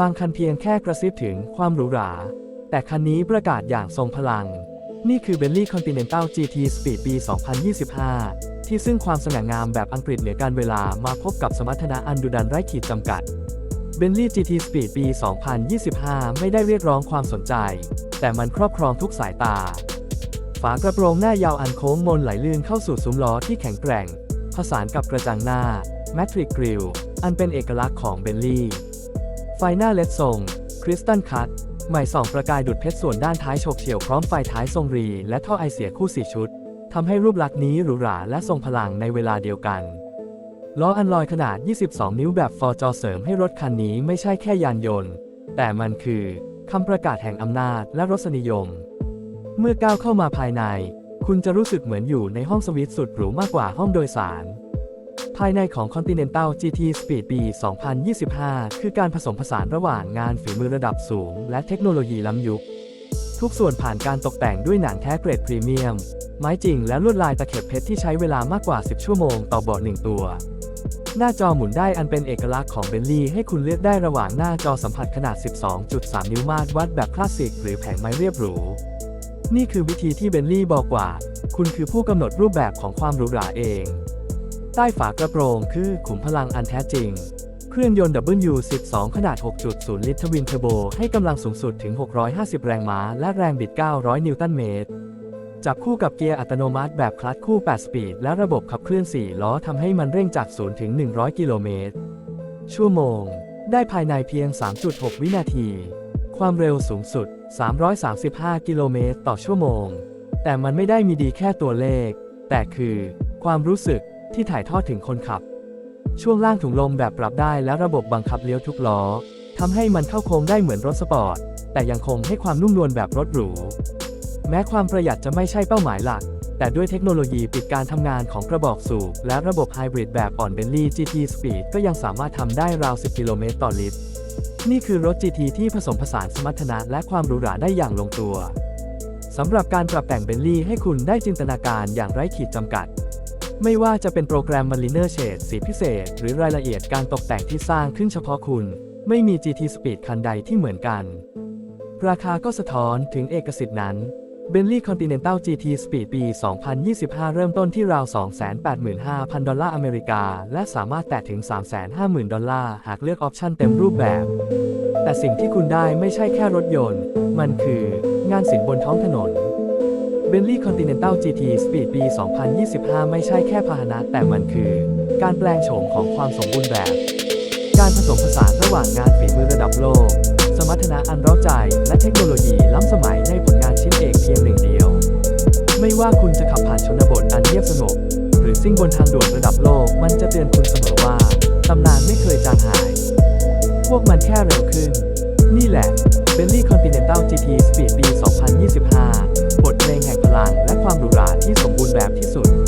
บางคันเพียงแค่กระซิบถึงความหรูหรา แต่คันนี้ประกาศอย่างทรงพลัง นี่คือ Bentley Continental GT Speed ปี 2025 ที่ซึ่งความสง่างามแบบอังกฤษเหนือการเวลามาพบกับสมรรถนะอันดุดันไร้ขีดจำกัด Bentley GT Speed ปี 2025 ไม่ได้เรียกร้องความสนใจ แต่มันครอบครองทุกสายตา ฝากระโปรงหน้ายาวอันโค้งมนไหลลื่นเข้าสู่ซุ้มล้อที่แข็งแกร่ง ผสานกับกระจังหน้า Matrix Grille อันเป็นเอกลักษณ์ของเบลลี่ ไฟหน้าเลดทรงคริสตัลคัตใหม่ส่องประกายดุดเพชรส่วนด้านท้ายโฉกเฉี่ยวพร้อมไฟท้ายทรงรี และท่อไอเสียคู่สี่ชุด ทำให้รูปลักษณ์นี้หรูหราและทรงพลังในเวลาเดียวกัน ล้ออันลอยขนาด 22 นิ้วแบบฟอร์จอเสริมให้รถคันนี้ไม่ใช่แค่ยานยนต์ แต่มันคือคำประกาศแห่งอำนาจและรสนิยม เมื่อก้าวเข้ามาภายใน คุณจะรู้สึกเหมือนอยู่ในห้องสวีทสุดหรูมากกว่าห้องโดยสารายในของ Continental GT Speed ปี 2025 คือการผสมผสานระหว่างงานฝีมือระดับสูง และเทคโนโลยีล้ำยุค ทุกส่วนผ่านการตกแต่งด้วยหนังแท้เกรดพรีเมียม ไม้จริงและลวดลายตะเข็บเพชรที่ใช้เวลามากกว่า 10 ชั่วโมงต่อเบาะหนึ่งตัว หน้าจอหมุนได้อันเป็นเอกลักษณ์ของเบลลี่ให้คุณเลือกได้ระหว่างหน้าจอสัมผัสขนาด 12.3 นิ้วมาตรวัดแบบคลาสสิกหรือแผงไม้เรียบหรูนี่คือวิธีที่เบลลี่บอกว่า คุณคือผู้กำหนดรูปแบบของความหรูหราเอง ใต้ฝากระโปรงคือขุมพลังอันแท้จริง เครื่องยนต์ W12 ขนาด 6.0 ลิตรทวินเทอร์โบ ให้กำลังสูงสุดถึง 650 แรงม้า และแรงบิด 900 นิวตันเมตร จับคู่กับเกียร์อัตโนมัติแบบคลัตช์คู่ 8 สปีด และระบบขับเคลื่อน 4 ล้อทำให้มันเร่งจาก 0 ถึง 100 กิโลเมตร ชั่วโมง ได้ภายในเพียง 3.6 วินาที ความเร็วสูงสุด 335 กิโลเมตรต่อชั่วโมง แต่มันไม่ได้มีดีแค่ตัวเลข แต่คือ ความรู้สึก ที่ถ่ายทอดถึงคนขับ ช่วงล่างถุงลมแบบปรับได้และระบบบังคับเลี้ยวทุกล้อทำให้มันเข้าโค้งได้เหมือนรถสปอร์ต แต่ยังคงให้ความนุ่มนวลแบบรถหรู แม้ความประหยัดจะไม่ใช่เป้าหมายหลัก แต่ด้วยเทคโนโลยีปิดการทำงานของกระบอกสูบ และระบบไฮบริดแบบอ่อนเบนลี่ GT Speed ก็ยังสามารถทำได้ราว 10 กิโลเมตรต่อลิตร นี่คือรถ GT ที่ผสมผสานสมรรถนะและความหรูหราได้อย่างลงตัวสำหรับการปรับแต่งเบนลี่ให้คุณได้จินตนาการอย่างไร้ขีดจำกัด ไม่ว่าจะเป็นโปรแกรม Mariner Shade สีพิเศษ หรือรายละเอียดการตกแต่งที่สร้างขึ้นเฉพาะคุณ ไม่มี GT Speed คันใดที่เหมือนกัน ราคาก็สะท้อนถึงเอกสิทธินั้น Bentley Continental GT Speed ปี 2025 เริ่มต้นที่ราว 285,000 ดอลลาร์อเมริกา และสามารถแตะถึง 350,000 ดอลลาร์ หากเลือกออปชันเต็มรูปแบบ แต่สิ่งที่คุณได้ไม่ใช่แค่รถยนต์ มันคืองานศิลป์บนท้องถนน b e n t l e y Continental GT Speed ปี 2025 ไม่ใช่แค่พาหนะ แต่มันคือ การแปลงโฉมของความสมบูรณ์แบบ การผสมผสานระหว่างงานฝีมือระดับโลก สมรรถนะอันร้าใจ และเทคโนโลยีล้ำสมัยในผลงานชิ้นเอกเพียงหนึ่งเดียว ไม่ว่าคุณจะขับผ่านชนบทอันเงียบสงบหรือซิ่งบนทางด่วนระดับโลก มันจะเตือนคุณเสมอว่าตำนานไม่เคยจางหาย พวกมันแค่เร็วขึ้น นี่แหละ b e n t l e y ้า GT Speed B 2025 บทเพลงแห่งพลังและความหรูหราที่สมบูรณ์แบบที่สุด